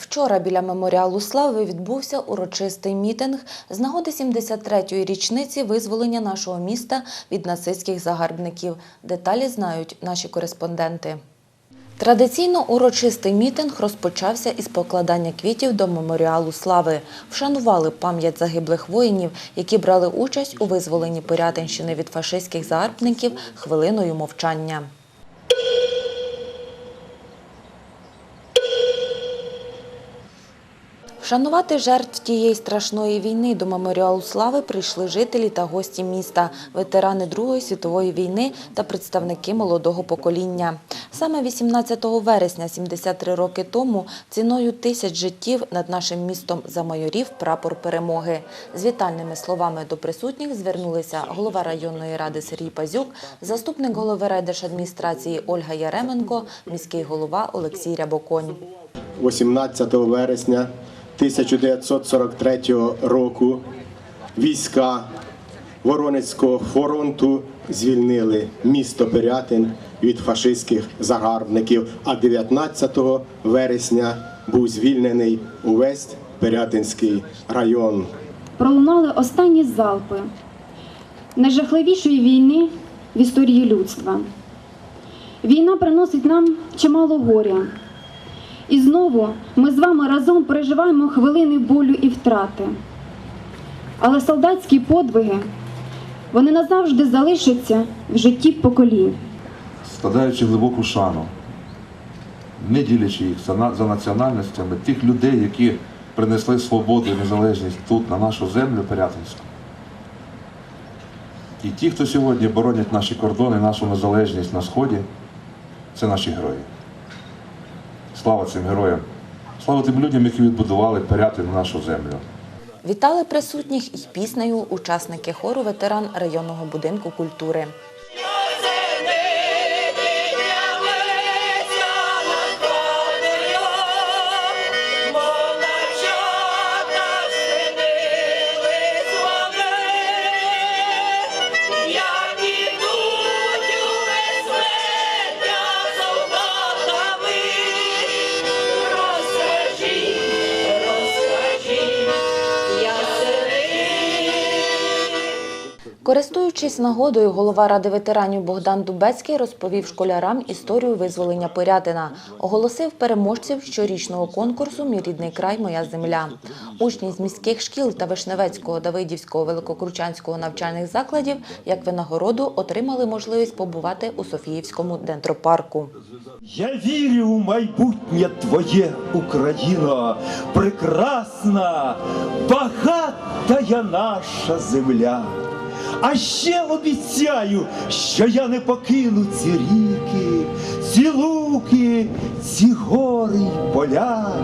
Вчора біля меморіалу слави відбувся урочистий мітинг з нагоди 73-ї річниці визволення нашого міста від нацистських загарбників. Деталі знають наші кореспонденти. Традиційно урочистий мітинг розпочався із покладання квітів до меморіалу слави. Вшанували пам'ять загиблих воїнів, які брали участь у визволенні Порятинщини від фашистських загарбників хвилиною мовчання. Вшанувати жертв тієї страшної війни до меморіалу слави прийшли жителі та гості міста, ветерани Другої світової війни та представники молодого покоління. Саме 18 вересня, 73 роки тому, ціною тисяч життів над нашим містом замайорів прапор перемоги. З вітальними словами до присутніх звернулися голова районної ради Сергій Пазюк, заступник голови райдержадміністрації Ольга Яременко, міський голова Олексій Рябоконь. 18 вересня 1943 року війська Воронецького фронту звільнили місто Пирятин від фашистських загарбників, а 19 вересня був звільнений увесь Пирятинський район. пролунали останні залпи найжахливішої війни в історії людства. Війна приносить нам чимало горя. І знову ми з вами разом переживаємо хвилини болю і втрати. Але солдатські подвиги вони назавжди залишаться в житті поколінь. складаючи глибоку шану, не ділячи їх за національностями, тих людей, які принесли свободу і незалежність тут, на нашу землю Пирятинську. І ті, хто сьогодні боронять наші кордони, нашу незалежність на Сході, це наші герої. Слава цим героям! Слава тим людям, які відбудували Пирятин нашу землю. Вітали присутніх і піснею учасники хору ветеран районного будинку культури. Користуючись нагодою, голова ради ветеранів Богдан Дубецький розповів школярам історію визволення Порятина. Оголосив переможців щорічного конкурсу Мій рідний край, моя земля. Учні з міських шкіл та Вишневецького, Давидівського, Великокручанського навчальних закладів як винагороду отримали можливість побувати у Софіївському дендропарку. Я вірю у майбутнє твоє, Україно, прекрасна, багатая наша земля. А ще обіцяю, що я не покину ці ріки, ці луки, ці гори й поля.